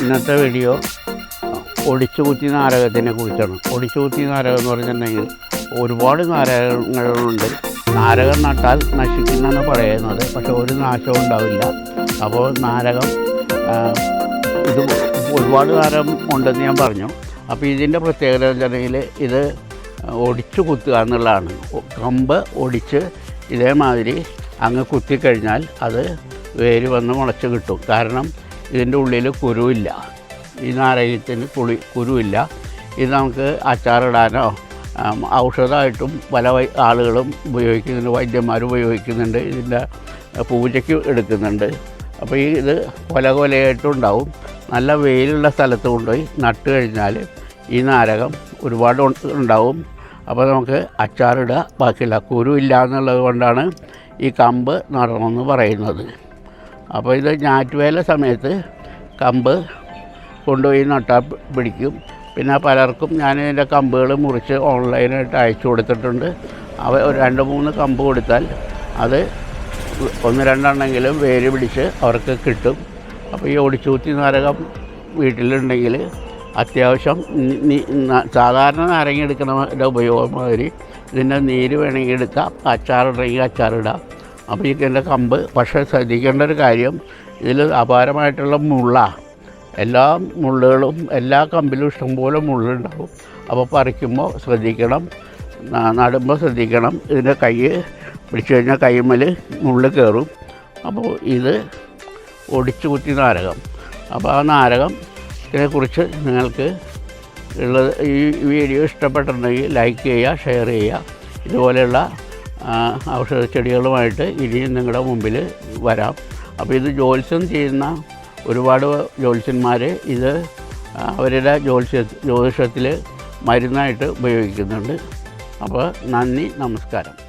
ഇന്നത്തെ വീഡിയോ ഒടിച്ചു കുത്തി നാരകത്തിനെ കുറിച്ചാണ്. ഒടിച്ചു കുത്തി നാരകം എന്ന് പറഞ്ഞിട്ടുണ്ടെങ്കിൽ ഒരുപാട് നാരകങ്ങളുണ്ട്. നാരകം നട്ടാൽ നശിക്കുന്നെന്ന് പറയുന്നത്. പക്ഷെ ഒരു നാശവും ഉണ്ടാവില്ല. അപ്പോൾ നാരകം ഇത് ഒരുപാട് നാരകം ഉണ്ടെന്ന് ഞാൻ പറഞ്ഞു. അപ്പോൾ ഇതിന്റെ പ്രത്യേകത വെച്ചിട്ടുണ്ടെങ്കിൽ ഇത് ഒടിച്ചു കുത്തുക എന്നുള്ളതാണ്. കമ്പ് ഒടിച്ച് ഇതേമാതിരി അങ്ങ് കുത്തിക്കഴിഞ്ഞാൽ അത് വേര് വന്ന് മുളച്ച് കിട്ടും. കാരണം ഇതിന്റെ ഉള്ളിൽ കുരുവില്ല. ഈ നാരകത്തിന് കുളി കുരുവില്ല. ഇത് നമുക്ക് അച്ചാറിടാനോ ഔഷധമായിട്ടും പല ആളുകളും ഉപയോഗിക്കുന്നുണ്ട് വൈദ്യന്മാർ ഉപയോഗിക്കുന്നുണ്ട് ഇതിന്റെ പൂജയ്ക്ക് എടുക്കുന്നുണ്ട്. അപ്പോൾ ഈ ഇത് കൊല കൊലയായിട്ടുണ്ടാവും നല്ല വെയിലുള്ള സ്ഥലത്ത് കൊണ്ടുപോയി നട്ട് കഴിഞ്ഞാൽ ഈ നാരകം ഒരുപാട് ഉണ്ടാവും. അപ്പോൾ നമുക്ക് അച്ചാറിടുക ബാക്കിയില്ല കുരു ഇല്ല എന്നുള്ളത് കൊണ്ടാണ് ഈ കമ്പ് നടണമെന്ന് പറയുന്നത്. അപ്പോൾ ഇത് ഞാറ്റുവേല സമയത്ത് കമ്പ് കൊണ്ടുപോയി നട്ടാൽ പിടിക്കും. പിന്നെ പലർക്കും ഞാൻ ഇതിന്റെ കമ്പുകൾ മുറിച്ച് ഓൺലൈനായിട്ട് അയച്ചു കൊടുത്തിട്ടുണ്ട്. അവ രണ്ട് മൂന്ന് കമ്പ് കൊടുത്താൽ അത് ഒന്ന് രണ്ടെണ്ണെങ്കിലും വേര് പിടിച്ച് അവർക്ക് കിട്ടും. അപ്പോൾ ഈ ഒടിച്ചൂത്തി നാരകം വീട്ടിലുണ്ടെങ്കിൽ അത്യാവശ്യം സാധാരണ നാരങ്ങ എടുക്കുന്ന ഉപയോഗം മാതിരി ഇതിന്റെ നീര് വേണമെങ്കിൽ എടുക്കാം. അച്ചാറുണ്ടെങ്കിൽ അച്ചാറിടാം അപ്പോൾ ഈ ഇതിന്റെ കമ്പ്. പക്ഷേ ശ്രദ്ധിക്കേണ്ട ഒരു കാര്യം ഇതിൽ അപാരമായിട്ടുള്ള മുള്ള എല്ലാ മുള്ളുകളും എല്ലാ കമ്പിലും ഇഷ്ടംപോലെ മുള്ളുണ്ടാവും. അപ്പോൾ പറിക്കുമ്പോൾ ശ്രദ്ധിക്കണം നടുമ്പോൾ ശ്രദ്ധിക്കണം. ഇതിന്റെ കൈ പിടിച്ചു കഴിഞ്ഞാൽ കൈമൽ മുള്ള് കയറും. അപ്പോൾ ഇത് ഒടിച്ചു കുത്തി നാരകം. അപ്പോൾ ആ നാരകം ഇതിനെക്കുറിച്ച് നിങ്ങൾക്ക് ഉള്ളത് ഈ വീഡിയോ ഇഷ്ടപ്പെട്ടിട്ടുണ്ടെങ്കിൽ ലൈക്ക് ചെയ്യുക ഷെയർ ചെയ്യുക. ഇതുപോലെയുള്ള ഔഷധ ചെടികളുമായിട്ട് ഇനിയും നിങ്ങളുടെ മുമ്പിൽ വരാം. അപ്പോൾ ഇത് ജ്യോത്സ്യം ചെയ്യുന്ന ഒരുപാട് ജ്യോത്സ്യന്മാർ ഇത് അവരുടെ ജ്യോത്സ്യ ജ്യോതിഷത്തിൽ മരുന്നായിട്ട് ഉപയോഗിക്കുന്നുണ്ട്. അപ്പോൾ നന്ദി നമസ്കാരം.